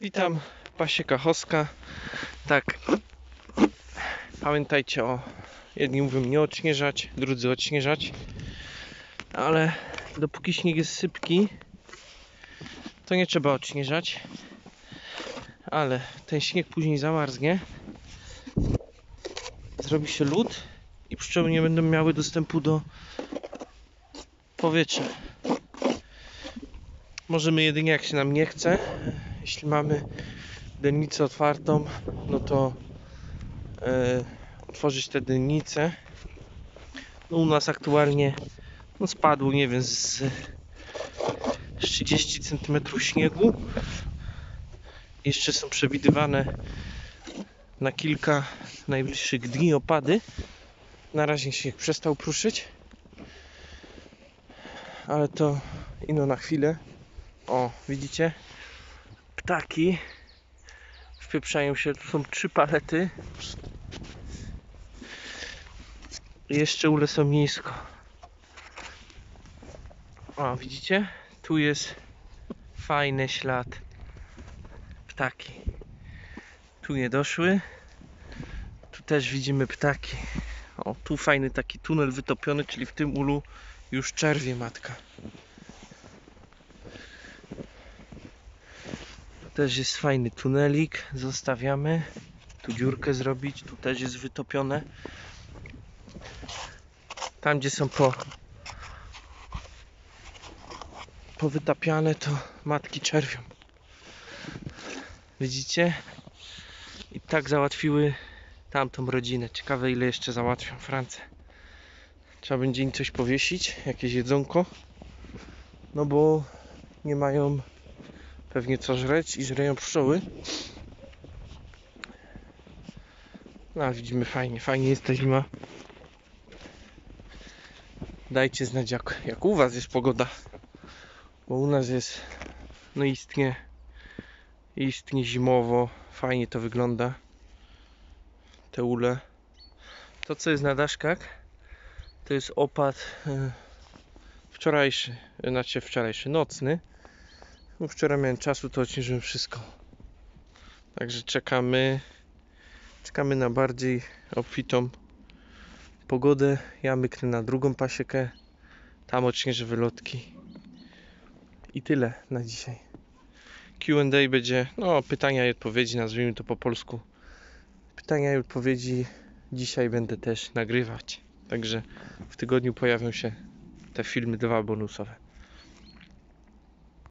Witam, Pasieka Choska. Tak, pamiętajcie o, jedni mówią nie odśnieżać, drudzy odśnieżać, ale dopóki śnieg jest sypki, to nie trzeba odśnieżać, ale ten śnieg później zamarznie, zrobi się lód i pszczoły nie będą miały dostępu do powietrza. Możemy jedynie jak się nam nie chce, jeśli mamy dennicę otwartą, no to e, otworzyć te dennice. No u nas aktualnie no spadło, nie wiem, z, z 30 cm śniegu. Jeszcze są przewidywane na kilka najbliższych dni opady. Na razie śnieg przestał pruszyć, ale to ino na chwilę. O, widzicie? Ptaki wpieprzają się. Tu są trzy palety. Jeszcze ule są nisko. O, widzicie? Tu jest fajny ślad. Ptaki. Tu nie doszły. Tu też widzimy ptaki. O, tu fajny taki tunel wytopiony, czyli w tym ulu już czerwie matka. Też jest fajny tunelik, zostawiamy. Tu dziurkę zrobić, tu też jest wytopione. Tam gdzie są po powytapiane to matki czerwią. Widzicie? I tak załatwiły tamtą rodzinę. Ciekawe ile jeszcze załatwią Francję. Trzeba będzie im coś powiesić, jakieś jedzonko. No bo nie mają pewnie co żreć i żreją pszczoły. No widzimy fajnie, fajnie jest ta zima. Dajcie znać jak, jak u was jest pogoda. Bo u nas jest no istnie istnie zimowo. Fajnie to wygląda. Te ule. To co jest na daszkach to jest opad e, wczorajszy, znaczy wczorajszy, nocny. No wczoraj miałem czasu, to odśnieżyłem wszystko. Także czekamy. Czekamy na bardziej obfitą pogodę. Ja myknę na drugą pasiekę. Tam odśnieżę wylotki. I tyle na dzisiaj. Q&A będzie, no pytania i odpowiedzi, nazwijmy to po polsku. Pytania i odpowiedzi dzisiaj będę też nagrywać. Także w tygodniu pojawią się te filmy dwa bonusowe.